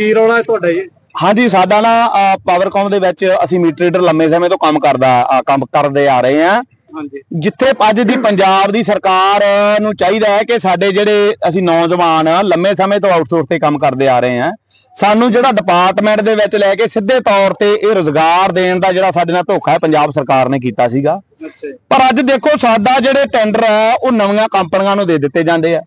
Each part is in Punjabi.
ਕੀ ਰੌਲਾ ਹੈ ਤੁਹਾਡਾ ਜੀ? ਹਾਂਜੀ ਸਾਡਾ ਨਾ ਪਾਵਰਕਾਮ ਦੇ ਵਿੱਚ ਅਸੀਂ ਮੀਟਰ ਰੀਡਰ ਲੰਮੇ ਸਮੇਂ ਤੋਂ ਕੰਮ ਕਰਦਾ ਕੰਮ ਕਰਦੇ ਆ ਰਹੇ ਆ ਹਾਂਜੀ। ਜਿੱਥੇ ਅੱਜ ਦੀ ਪੰਜਾਬ ਦੀ ਸਰਕਾਰ ਨੂੰ ਚਾਹੀਦਾ ਹੈ ਕਿ ਸਾਡੇ ਜਿਹੜੇ ਅਸੀਂ ਨੌਜਵਾਨ ਲੰਮੇ ਸਮੇਂ ਤੋਂ ਆਊਟਸੋਰਸ ਤੇ ਕੰਮ ਕਰਦੇ ਆ ਰਹੇ ਆ ਸਾਨੂੰ ਜਿਹੜਾ ਡਿਪਾਰਟਮੈਂਟ ਦੇ ਵਿੱਚ ਲੈ ਕੇ ਸਿੱਧੇ ਤੌਰ ਤੇ ਇਹ ਰੋਜ਼ਗਾਰ ਦੇਣ ਦਾ ਜਿਹੜਾ ਸਾਡੇ ਨਾਲ ਧੋਖਾ ਹੈ ਪੰਜਾਬ ਸਰਕਾਰ ਨੇ ਕੀਤਾ ਸੀਗਾ। ਪਰ ਅੱਜ ਦੇਖੋ ਸਾਡਾ ਜਿਹੜੇ ਟੈਂਡਰ ਆ ਉਹ ਨਵੀਆਂ ਕੰਪਨੀਆਂ ਨੂੰ ਦੇ ਦਿੱਤੇ ਜਾਂਦੇ ਆ।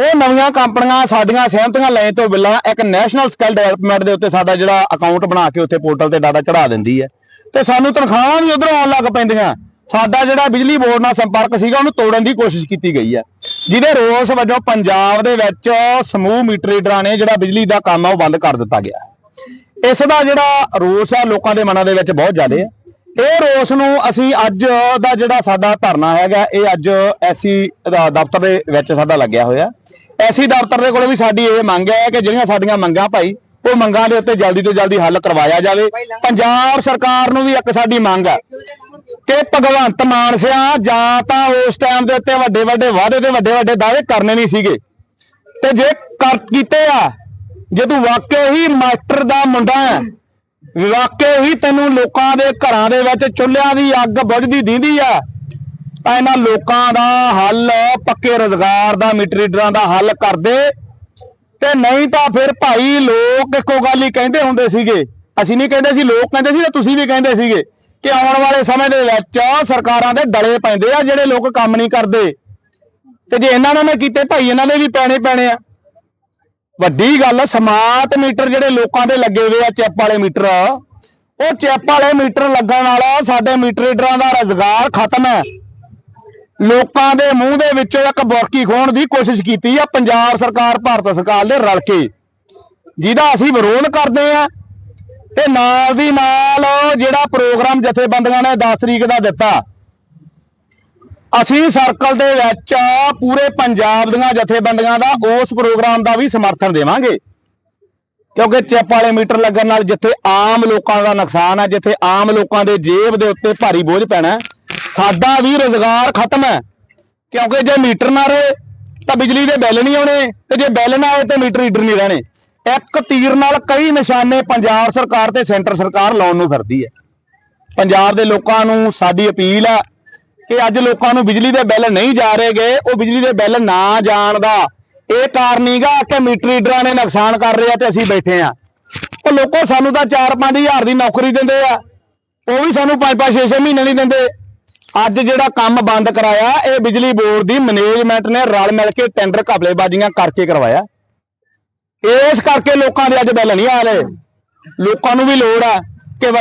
ਉਹ ਨਵੀਆਂ ਕੰਪਨੀਆਂ ਸਾਡੀਆਂ ਸਹਿਮਤੀਆਂ ਲੈਣ ਤੋਂ ਬਿਨਾਂ ਇੱਕ ਨੈਸ਼ਨਲ ਸਕਿੱਲ ਡਿਵੈਲਪਮੈਂਟ ਦੇ ਉੱਤੇ ਸਾਡਾ ਜਿਹੜਾ ਅਕਾਊਂਟ ਬਣਾ ਕੇ ਉੱਥੇ ਪੋਰਟਲ ਤੇ ਡਾਟਾ ਚੜਾ ਦਿੰਦੀ ਹੈ। ਤੇ ਸਾਨੂੰ ਤਨਖਾਹਾਂ ਵੀ ਉਧਰੋਂ ਆਉਣ ਲੱਗ ਪੈਂਦੀਆਂ। ਸਾਡਾ ਜਿਹੜਾ ਬਿਜਲੀ ਬੋਰਡ ਨਾਲ ਸੰਪਰਕ ਸੀਗਾ, ਉਹਨੂੰ ਤੋੜਨ ਦੀ ਕੋਸ਼ਿਸ਼ ਕੀਤੀ ਗਈ ਹੈ। ਜਿਹਦੇ ਰੋਸ ਵਜੋਂ ਪੰਜਾਬ ਦੇ ਵਿੱਚ ਸਮੂਹ ਮੀਟਰ ਰੀਡਰਾਂ ਨੇ ਜਿਹੜਾ ਬਿਜਲੀ ਦਾ ਕੰਮ ਆ, ਉਹ ਬੰਦ ਕਰ ਦਿੱਤਾ ਗਿਆ। ਇਸ ਦਾ ਜਿਹੜਾ ਰੋਸ ਆ, ਲੋਕਾਂ ਦੇ ਮਨਾਂ ਦੇ ਵਿੱਚ ਬਹੁਤ ਜ਼ਿਆਦਾ ਹੈ। ਇਹ ਰੋਸ ਨੂੰ ਅਸੀਂ ਅੱਜ ਦਾ ਜਿਹੜਾ ਸਾਡਾ ਧਰਨਾ ਹੈਗਾ, ਇਹ ਅੱਜ ਐਸੀ ਦਫ਼ਤਰ ਦੇ ਵਿੱਚ ਸਾਡਾ ਲੱਗਿਆ ਹੋਇਆ। ਐਸੀ ਦਫ਼ਤਰ ਦੇ ਕੋਲ ਵੀ ਸਾਡੀ ਇਹ ਮੰਗ ਹੈ ਕਿ ਜਿਹੜੀਆਂ ਸਾਡੀਆਂ ਮੰਗਾਂ ਭਾਈ, ਉਹ ਮੰਗਾਂ ਦੇ ਉੱਤੇ ਜਲਦੀ ਤੋਂ ਜਲਦੀ ਹੱਲ ਕਰਵਾਇਆ ਜਾਵੇ। ਪੰਜਾਬ ਸਰਕਾਰ ਨੂੰ ਵੀ ਇੱਕ ਸਾਡੀ ਮੰਗ ਹੈ ਕਿ ਭਗਵੰਤ ਮਾਨ ਸਿਆ ਜਾਂ ਤਾਂ ਉਸ ਟਾਈਮ ਦੇ ਉੱਤੇ ਵੱਡੇ ਵੱਡੇ ਵਾਅਦੇ ਤੇ ਵੱਡੇ ਵੱਡੇ ਦਾਅਵੇ ਕਰਨੇ ਨਹੀਂ ਸੀਗੇ। ਤੇ ਜੇ ਕਰ ਕੀਤੇ ਆ, ਜੇ ਤੂੰ ਵਾਕਿਆ ਹੀ ਮਾਸਟਰ ਦਾ ਮੁੰਡਾ ਹੈ ਵਾਕਿਆ ਹੀ ਤੈਨੂੰ ਲੋਕਾਂ ਦੇ ਘਰਾਂ ਦੇ ਵਿੱਚ ਚੁੱਲ੍ਹਿਆਂ ਦੀ ਅੱਗ ਬੁਝਦੀ ਦਿੰਦੀ ਆ ਤਾਂ ਇਹਨਾਂ ਲੋਕਾਂ ਦਾ ਹੱਲ, ਪੱਕੇ ਰੋਜ਼ਗਾਰ ਦਾ, ਮੀਟਰੀਡਰਾਂ ਦਾ ਹੱਲ ਕਰਦੇ। ਤੇ ਨਹੀਂ ਤਾਂ ਫਿਰ ਭਾਈ ਲੋਕ ਇੱਕੋ ਗੱਲ ਹੀ ਕਹਿੰਦੇ ਹੁੰਦੇ ਸੀਗੇ। ਅਸੀਂ ਨਹੀਂ ਕਹਿੰਦੇ ਸੀ, ਲੋਕ ਕਹਿੰਦੇ ਸੀ ਤੇ ਤੁਸੀਂ ਵੀ ਕਹਿੰਦੇ ਸੀਗੇ ਕਿ ਆਉਣ ਵਾਲੇ ਸਮੇਂ ਦੇ ਵਿੱਚ ਸਰਕਾਰਾਂ ਦੇ ਡਲੇ ਪੈਂਦੇ ਆ ਜਿਹੜੇ ਲੋਕ ਕੰਮ ਨਹੀਂ ਕਰਦੇ। ਤੇ ਜੇ ਇਹਨਾਂ ਨੇ ਕੀਤੇ, ਭਾਈ ਇਹਨਾਂ ਦੇ ਵੀ ਪੈਣੇ ਪੈਣੇ ਆ। ਵੱਡੀ ਗੱਲ ਸਮਾਰਟ ਮੀਟਰ ਜਿਹੜੇ ਲੋਕਾਂ ਦੇ ਲੱਗੇ ਹੋਏ ਆ, ਚੈਪ ਵਾਲੇ ਮੀਟਰ। ਉਹ ਚੈਪ ਵਾਲੇ ਮੀਟਰ ਲੱਗਣ ਨਾਲ ਸਾਡੇ ਮੀਟਰ ਰੀਡਰਾਂ ਦਾ ਰੋਜ਼ਗਾਰ ਖਤਮ ਹੈ। ਲੋਕਾਂ ਦੇ ਮੂੰਹ ਦੇ ਵਿੱਚੋਂ ਇੱਕ ਬੁਰਕੀ ਖੋਣ ਦੀ ਕੋਸ਼ਿਸ਼ ਕੀਤੀ ਆ, ਪੰਜਾਬ ਸਰਕਾਰ ਭਾਰਤ ਸਰਕਾਰ ਦੇ ਰਲ ਕੇ। ਜਿਹਦਾ ਅਸੀਂ ਵਿਰੋਧ ਕਰਦੇ ਆ, ਤੇ ਨਾਲ ਦੀ ਨਾਲ ਜਿਹੜਾ ਪ੍ਰੋਗਰਾਮ ਜਥੇਬੰਦੀਆਂ ਨੇ 10 ਤਰੀਕ ਦਾ ਦਿੱਤਾ ਅਸੀਂ ਸਰਕਲ ਦੇ ਵਿੱਚ ਪੂਰੇ ਪੰਜਾਬ ਦੀਆਂ ਜਥੇਬੰਦੀਆਂ ਦਾ ਉਸ ਪ੍ਰੋਗਰਾਮ ਦਾ ਵੀ ਸਮਰਥਨ ਦੇਵਾਂਗੇ। ਕਿਉਂਕਿ ਚਿੱਪ ਵਾਲੇ ਮੀਟਰ ਲੱਗਣ ਨਾਲ ਜਿੱਥੇ ਆਮ ਲੋਕਾਂ ਦਾ ਨੁਕਸਾਨ ਹੈ, ਜਿੱਥੇ ਆਮ ਲੋਕਾਂ ਦੇ ਜੇਬ ਦੇ ਉੱਤੇ ਭਾਰੀ ਬੋਝ ਪੈਣਾ ਸਾਡਾ ਵੀ ਰੋਜ਼ਗਾਰ ਖਤਮ ਹੈ। ਕਿਉਂਕਿ ਜੇ ਮੀਟਰ ਨਾ ਰਹੇ, ਤਾਂ ਬਿਜਲੀ ਦੇ ਬਿੱਲ ਨਹੀਂ ਆਉਣੇ, ਤੇ ਜੇ ਬਿੱਲ ਨਾ ਆਏ, ਤਾਂ ਮੀਟਰ ਰੀਡਰ ਨਹੀਂ ਰਹਿਣੇ। ਇੱਕ ਤੀਰ ਨਾਲ ਕਈ ਨਿਸ਼ਾਨੇ ਪੰਜਾਬ ਸਰਕਾਰ ਤੇ ਸੈਂਟਰ ਸਰਕਾਰ ਲਾਉਣ ਨੂੰ ਫਿਰਦੀ ਹੈ। ਪੰਜਾਬ ਦੇ ਲੋਕਾਂ ਨੂੰ ਸਾਡੀ ਅਪੀਲ ਹੈ ਕਿ ਅੱਜ ਲੋਕਾਂ ਨੂੰ ਬਿਜਲੀ ਦੇ ਬਿੱਲ ਨਹੀਂ ਜਾ ਰਹੇ ਗਏ, ਉਹ ਬਿਜਲੀ ਦੇ ਬਿੱਲ ਨਾ ਜਾਣ ਦਾ। ਇਹ ਕਾਰਨ ਹੀਗਾ ਕਿ ਮੀਟਰ ਰੀਡਰਾਂ ਨੇ ਨੁਕਸਾਨ ਕਰ ਰਿਹਾ ਤੇ ਅਸੀਂ ਬੈਠੇ ਆ। ਉਹ ਲੋਕੋ ਸਾਨੂੰ ਤਾਂ 4-5 ਹਜ਼ਾਰ ਦੀ ਨੌਕਰੀ ਦਿੰਦੇ ਆ। ਉਹ ਵੀ ਸਾਨੂੰ 5-5 6-6 ਮਹੀਨੇ ਨਹੀਂ ਦਿੰਦੇ। ਅੱਜ ਜਿਹੜਾ ਕੰਮ ਬੰਦ ਕਰਾਇਆ, ਇਹ ਬਿਜਲੀ ਬੋਰਡ ਦੀ ਮੈਨੇਜਮੈਂਟ ਨੇ ਰਲ ਮਿਲ ਕੇ ਟੈਂਡਰ ਘਪਲੇਬਾਜ਼ੀਆਂ ਕਰਕੇ ਕਰਵਾਇਆ। ਇਸ ਕਰਕੇ ਲੋਕਾਂ ਦੇ ਅੱਜ ਬਿੱਲ ਨਹੀਂ ਆ ਰਹੇ। ਲੋਕਾਂ ਨੂੰ ਵੀ ਲੋੜ ਆ ਕਿ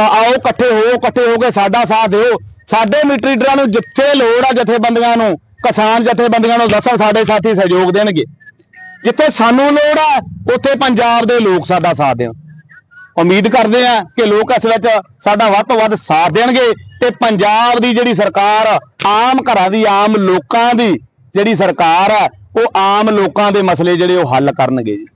ਆਓ ਇਕੱਠੇ ਹੋ ਇਕੱਠੇ ਹੋ ਕੇ ਸਾਡਾ ਸਾਥ ਦਿਓ। ਸਾਡੇ ਮੀਟਰ ਰੀਡਰਾਂ ਨੂੰ ਜਿੱਥੇ ਲੋੜ ਆ ਜਥੇਬੰਦੀਆਂ ਨੂੰ, ਕਿਸਾਨ ਜਥੇਬੰਦੀਆਂ ਨੂੰ ਦੱਸੋ ਸਾਡੇ ਸਾਥੀ ਸਹਿਯੋਗ ਦੇਣਗੇ। ਜਿੱਥੇ ਸਾਨੂੰ ਲੋੜ ਆ, ਉੱਥੇ ਪੰਜਾਬ ਦੇ ਲੋਕ ਸਾਡਾ ਸਾਥ ਦੇਣ। ਉਮੀਦ ਕਰਦੇ ਆ ਕਿ ਲੋਕ ਇਸ ਵਿੱਚ ਸਾਡਾ ਵੱਧ ਤੋਂ ਵੱਧ ਸਾਥ ਦੇਣਗੇ ਤੇ ਪੰਜਾਬ ਦੀ ਜਿਹੜੀ ਸਰਕਾਰ ਆਮ ਘਰਾਂ ਦੀ, ਆਮ ਲੋਕਾਂ ਦੀ ਜਿਹੜੀ ਸਰਕਾਰ ਆ, ਉਹ ਆਮ ਲੋਕਾਂ ਦੇ ਮਸਲੇ ਜਿਹੜੇ ਉਹ ਹੱਲ ਕਰਨਗੇ ਜੀ।